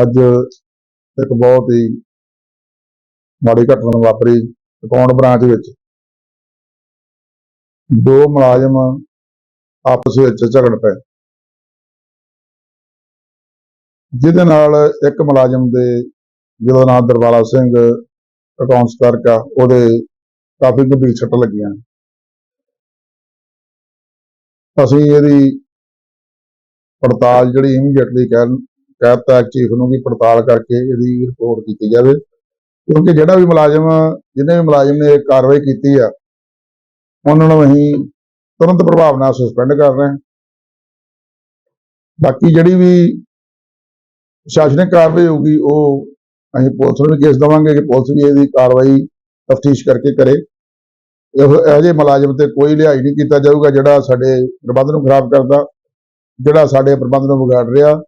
ਅੱਜ ਇੱਕ ਬਹੁਤ ਹੀ ਮਾੜੀ ਘਟਨਾ ਵਾਪਰੀ ਅਕਾਊਂਟ ਬ੍ਰਾਂਚ ਵਿੱਚ? ਦੋ ਮੁਲਾਜ਼ਮ ਆਪਸ ਵਿੱਚ ਝਗੜ ਪਏ। ਜਿਹਦੇ ਨਾਲ ਇੱਕ ਮੁਲਾਜ਼ਮ ਦੇ ਜਿਹਦਾ ਨਾਮ ਦਰਬਾਰਾ ਸਿੰਘ ਅਕਾਊਂਟਸ ਕਲਰਕ ਉਹਦੇ ਕਾਫੀ ਗੰਭੀਰ ਸੱਟ ਲੱਗੀਆਂ। ਅਸੀਂ ਇਹਦੀ ਪੜਤਾਲ ਜਿਹੜੀ ਇਮੀਡੀਏਟਲੀ ਕਹਿ ਸ਼ਿਕਾਇਤ ਚੀਫ ਨੂੰ ਵੀ ਪੜਤਾਲ ਕਰਕੇ ਇਹਦੀ ਰਿਪੋਰਟ ਕੀਤੀ ਜਾਵੇ। ਕਿਉਂਕਿ ਜਿਹੜਾ ਵੀ ਮੁਲਾਜ਼ਮ ਜਿਹਨੇ ਵੀ ਮੁਲਾਜ਼ਮ ਨੇ ਇਹ ਕਾਰਵਾਈ ਕੀਤੀ ਆ, ਉਹਨਾਂ ਨੂੰ ਅਸੀਂ ਤੁਰੰਤ ਪ੍ਰਭਾਵ ਨਾਲ ਸਸਪੈਂਡ ਕਰ ਰਹੇ ਹਾਂ। ਬਾਕੀ ਜਿਹੜੀ ਵੀ ਪ੍ਰਸ਼ਾਸਨਿਕ ਕਾਰਵਾਈ ਹੋਊਗੀ, ਉਹ ਅਸੀਂ ਪੁਲਿਸ ਨੂੰ ਵੀ ਕੇਸ ਦੇਵਾਂਗੇ ਕਿ ਪੁਲਿਸ ਵੀ ਇਹਦੀ ਕਾਰਵਾਈ ਤਫਤੀਸ਼ ਕਰਕੇ ਕਰੇ। ਇਹੋ ਇਹੋ ਜਿਹੇ ਮੁਲਾਜ਼ਮ ਤੇ ਕੋਈ ਲਿਹਾਜ਼ ਨਹੀਂ ਕੀਤਾ ਜਾਊਗਾ ਜਿਹੜਾ ਸਾਡੇ ਪ੍ਰਬੰਧ ਨੂੰ ਖਰਾਬ ਕਰਦਾ, ਜਿਹੜਾ ਸਾਡੇ ਪ੍ਰਬੰਧ ਨੂੰ ਵਿਗਾੜ ਰਿਹਾ।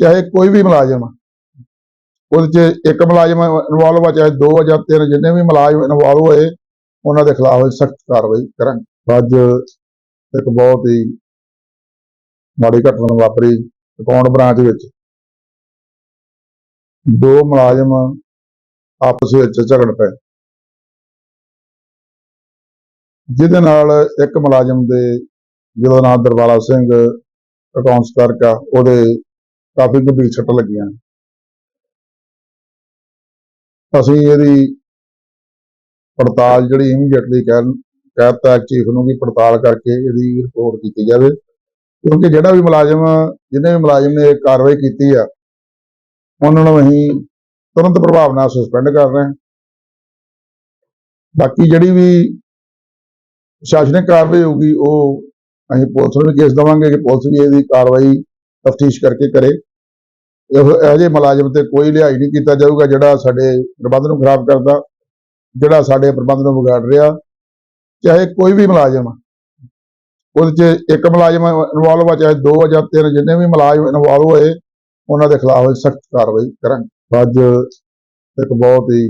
ਚਾਹੇ ਕੋਈ ਵੀ ਮੁਲਾਜ਼ਮ, ਉਹਦੇ 'ਚ ਇੱਕ ਮੁਲਾਜ਼ਮ ਇਨਵੋਲਵ ਆ ਚਾਹੇ ਦੋ ਆ ਜਾਂ ਤਿੰਨ ਜਿੰਨੇ ਵੀ ਮੁਲਾਜ਼ਮ ਇਨਵੋਲਵ ਹੋਏ, ਉਹਨਾਂ ਦੇ ਖਿਲਾਫ ਸਖਤ ਕਾਰਵਾਈ ਕਰਾਂਗੇ। ਅੱਜ ਇੱਕ ਬਹੁਤ ਹੀ ਮਾੜੀ ਘਟਨਾ ਵਾਪਰੀ ਅਕਾਊਂਟ ਬ੍ਰਾਂਚ ਵਿੱਚ? ਦੋ ਮੁਲਾਜ਼ਮ ਆਪਸ ਵਿੱਚ ਝਗੜ ਪਏ। ਜਿਹਦੇ ਨਾਲ ਇੱਕ ਮੁਲਾਜ਼ਮ ਦੇ, ਜਿਹਦਾ ਨਾਮ ਦਰਬਾਰਾ ਸਿੰਘ ਅਕਾਊਂਟਸ ਕਲਰਕ ਆ, ਉਹਦੇ ਕਾਫੀ ਗੰਭੀਰ ਸੱਟ ਲੱਗੀਆਂ। ਅਸੀਂ ਇਹਦੀ ਪੜਤਾਲ ਜਿਹੜੀ ਇਮੀਡੀਏਟਲੀ ਕਹਿ ਕਹਿਤਾ ਚੀਫ ਨੂੰ ਵੀ ਪੜਤਾਲ ਕਰਕੇ ਇਹਦੀ ਰਿਪੋਰਟ ਕੀਤੀ ਜਾਵੇ। ਕਿਉਂਕਿ ਜਿਹੜਾ ਵੀ ਮੁਲਾਜ਼ਮ, ਜਿਹਨੇ ਵੀ ਮੁਲਾਜ਼ਮ ਨੇ ਇਹ ਕਾਰਵਾਈ ਕੀਤੀ ਆ, ਉਹਨਾਂ ਨੂੰ ਅਸੀਂ ਤੁਰੰਤ ਪ੍ਰਭਾਵ ਨਾਲ ਸਸਪੈਂਡ ਕਰ ਰਹੇ ਹਾਂ। ਬਾਕੀ ਜਿਹੜੀ ਵੀ ਪ੍ਰਸ਼ਾਸਨਿਕ ਕਾਰਵਾਈ ਹੋਊਗੀ, ਉਹ ਅਸੀਂ ਪੁਲਿਸ ਨੂੰ ਵੀ ਕੇਸ ਦੇਵਾਂਗੇ ਕਿ ਪੁਲਿਸ ਵੀ ਇਹਦੀ ਕਾਰਵਾਈ ਤਫਤੀਸ਼ ਕਰਕੇ ਕਰੇ। ਇਹੋ ਇਹੋ ਜਿਹੇ ਮੁਲਾਜ਼ਮ ਤੇ ਕੋਈ ਲਿਹਾਜ਼ ਨਹੀਂ ਕੀਤਾ ਜਾਊਗਾ ਜਿਹੜਾ ਸਾਡੇ ਪ੍ਰਬੰਧ ਨੂੰ ਖਰਾਬ ਕਰਦਾ, ਜਿਹੜਾ ਸਾਡੇ ਪ੍ਰਬੰਧ ਨੂੰ ਵਿਗਾੜ ਰਿਹਾ। ਚਾਹੇ ਕੋਈ ਵੀ ਮੁਲਾਜ਼ਮ ਉਹਦੇ 'ਚ ਇੱਕ ਮੁਲਾਜ਼ਮ ਇਨਵੋਲਵ ਆ, ਚਾਹੇ ਦੋ ਜਾਂ ਤਿੰਨ, ਜਿੰਨੇ ਵੀ ਮੁਲਾਜ਼ਮ ਇਨਵੋਲਵ ਹੋਏ, ਉਹਨਾਂ ਦੇ ਖਿਲਾਫ ਸਖਤ ਕਾਰਵਾਈ ਕਰਾਂਗੇ। ਅੱਜ ਇੱਕ ਬਹੁਤ ਹੀ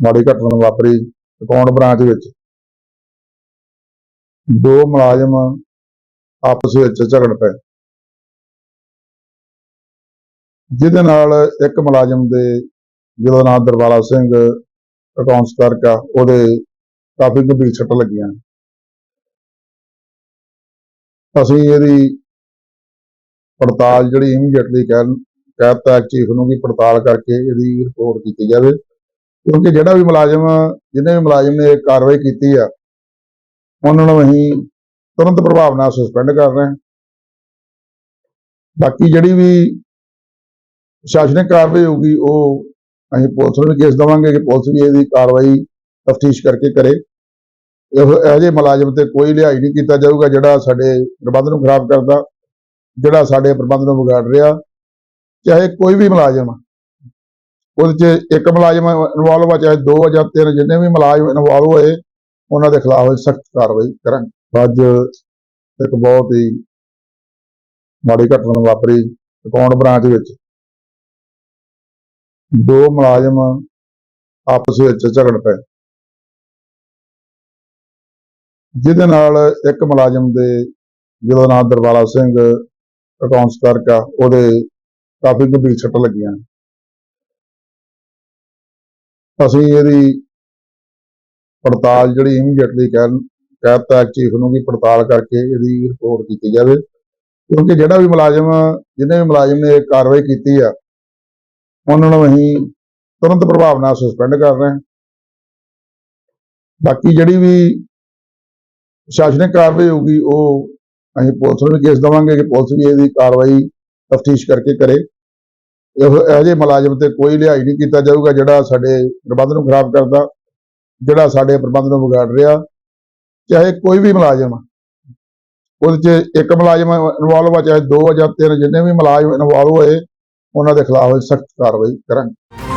ਮਾੜੀ ਘਟਨਾ ਵਾਪਰੀ ਅਕਾਊਂਟ ਬ੍ਰਾਂਚ ਵਿੱਚ। ਦੋ ਮੁਲਾਜ਼ਮ ਆਪਸ ਵਿੱਚ ਝਗੜ ਪਏ। ਜਿਹਦੇ ਨਾਲ ਇੱਕ ਮੁਲਾਜ਼ਮ ਦੇ ਜਿਹਦਾ ਨਾਮ ਦਰਬਾਰਾ ਸਿੰਘ ਅਕਾਊਂਟਸ ਕਲਰਕ ਆ, ਉਹਦੇ ਕਾਫੀ ਗੰਭੀਰ ਸੱਟ ਲੱਗੀਆਂ। ਅਸੀਂ ਇਹਦੀ ਪੜਤਾਲ ਜਿਹੜੀ ਇਮੀਡੀਏਟਲੀ ਕਹਿ ਕਹਿਤਾ ਚੀਫ ਨੂੰ ਵੀ ਪੜਤਾਲ ਕਰਕੇ ਇਹਦੀ ਰਿਪੋਰਟ ਕੀਤੀ ਜਾਵੇ। ਕਿਉਂਕਿ ਜਿਹੜਾ ਵੀ ਮੁਲਾਜ਼ਮ, ਜਿਹਨੇ ਵੀ ਮੁਲਾਜ਼ਮ ਨੇ ਇਹ ਕਾਰਵਾਈ ਕੀਤੀ ਆ, ਉਹਨਾਂ ਨੂੰ ਅਸੀਂ ਤੁਰੰਤ ਪ੍ਰਭਾਵ ਨਾਲ ਸਸਪੈਂਡ ਕਰ ਰਹੇ ਹਾਂ। ਬਾਕੀ ਜਿਹੜੀ ਵੀ ਪ੍ਰਸ਼ਾਸਨਿਕ ਕਾਰਵਾਈ ਹੋਊਗੀ, ਉਹ ਅਸੀਂ ਪੁਲਿਸ ਨੂੰ ਵੀ ਕੇਸ ਦੇਵਾਂਗੇ ਕਿ ਪੁਲਿਸ ਵੀ ਇਹਦੀ ਕਾਰਵਾਈ ਤਫਤੀਸ਼ ਕਰਕੇ ਕਰੇ। ਇਹੋ ਜਿਹੇ ਮੁਲਾਜ਼ਮ ਤੇ ਕੋਈ ਲਿਹਾਜ਼ ਨਹੀਂ ਕੀਤਾ ਜਾਊਗਾ ਜਿਹੜਾ ਸਾਡੇ ਪ੍ਰਬੰਧ ਨੂੰ ਖਰਾਬ ਕਰਦਾ, ਜਿਹੜਾ ਸਾਡੇ ਪ੍ਰਬੰਧ ਨੂੰ ਵਿਗਾੜ ਰਿਹਾ। ਚਾਹੇ ਕੋਈ ਵੀ ਮੁਲਾਜ਼ਮ ਉਹਦੇ 'ਚ ਇੱਕ ਮੁਲਾਜ਼ਮ ਇਨਵੋਲਵ ਆ, ਚਾਹੇ ਦੋ ਆ ਜਾਂ ਤਿੰਨ, ਜਿੰਨੇ ਵੀ ਮੁਲਾਜ਼ਮ ਇਨਵੋਲਵ ਹੋਏ, ਉਹਨਾਂ ਦੇ ਖਿਲਾਫ ਸਖਤ ਕਾਰਵਾਈ ਕਰਾਂਗੇ। ਅੱਜ ਇੱਕ ਬਹੁਤ ਹੀ ਮਾੜੀ ਘਟਨਾ ਵਾਪਰੀ ਅਕਾਊਂਟ ਬ੍ਰਾਂਚ ਵਿੱਚ? ਦੋ ਮੁਲਾਜ਼ਮ ਆਪਸ ਵਿੱਚ ਝਗੜ ਪਏ। ਜਿਹਦੇ ਨਾਲ ਇੱਕ ਮੁਲਾਜ਼ਮ ਦੇ ਜਿਹਦਾ ਨਾਮ ਦਰਬਾਰਾ ਸਿੰਘ ਅਕਾਊਂਟਸ ਕਲਰਕ ਉਹਦੇ ਕਾਫੀ ਗੰਭੀਰ ਸੱਟ ਲੱਗੀਆਂ। ਅਸੀਂ ਇਹਦੀ ਪੜਤਾਲ ਜਿਹੜੀ ਇਮੀਡੀਏਟਲੀ ਕਹਿ ਕਹਿਤਾ ਚੀਫ ਨੂੰ ਵੀ ਪੜਤਾਲ ਕਰਕੇ ਇਹਦੀ ਰਿਪੋਰਟ ਕੀਤੀ ਜਾਵੇ। ਕਿਉਂਕਿ ਜਿਹੜਾ ਵੀ ਮੁਲਾਜ਼ਮ ਜਿਹਨੇ ਵੀ ਮੁਲਾਜ਼ਮ ਨੇ ਇਹ ਕਾਰਵਾਈ ਕੀਤੀ ਆ ਉਹਨਾਂ ਨੂੰ ਅਸੀਂ ਤੁਰੰਤ ਪ੍ਰਭਾਵ ਨਾਲ ਸਸਪੈਂਡ ਕਰ ਰਹੇ ਹਾਂ। ਬਾਕੀ ਜਿਹੜੀ ਵੀ ਪ੍ਰਸ਼ਾਸਨਿਕ ਕਾਰਵਾਈ ਹੋਊਗੀ, ਉਹ ਅਸੀਂ ਪੁਲਿਸ ਨੂੰ ਵੀ ਕੇਸ ਦੇਵਾਂਗੇ ਕਿ ਪੁਲਿਸ ਵੀ ਇਹਦੀ ਕਾਰਵਾਈ ਤਫਤੀਸ਼ ਕਰਕੇ ਕਰੇ। ਇਹੋ ਇਹੋ ਜਿਹੇ ਮੁਲਾਜ਼ਮ ਤੇ ਕੋਈ ਲਿਹਾਜ਼ ਨਹੀਂ ਕੀਤਾ ਜਾਊਗਾ ਜਿਹੜਾ ਸਾਡੇ ਪ੍ਰਬੰਧ ਨੂੰ ਖਰਾਬ ਕਰਦਾ, ਜਿਹੜਾ ਸਾਡੇ ਪ੍ਰਬੰਧ ਨੂੰ ਵਿਗਾੜ ਰਿਹਾ। ਚਾਹੇ ਕੋਈ ਵੀ ਮੁਲਾਜ਼ਮ ਉਹਦੇ 'ਚ ਇੱਕ ਮੁਲਾਜ਼ਮ ਇਨਵੋਲਵ ਆ, ਚਾਹੇ ਦੋ ਜਾਂ ਤਿੰਨ, ਜਿੰਨੇ ਵੀ ਮੁਲਾਜ਼ਮ ਇਨਵੋਲਵ ਹੋਏ ਉਹਨਾਂ ਦੇ ਖਿਲਾਫ ਸਖਤ ਕਾਰਵਾਈ ਕਰਾਂਗੇ।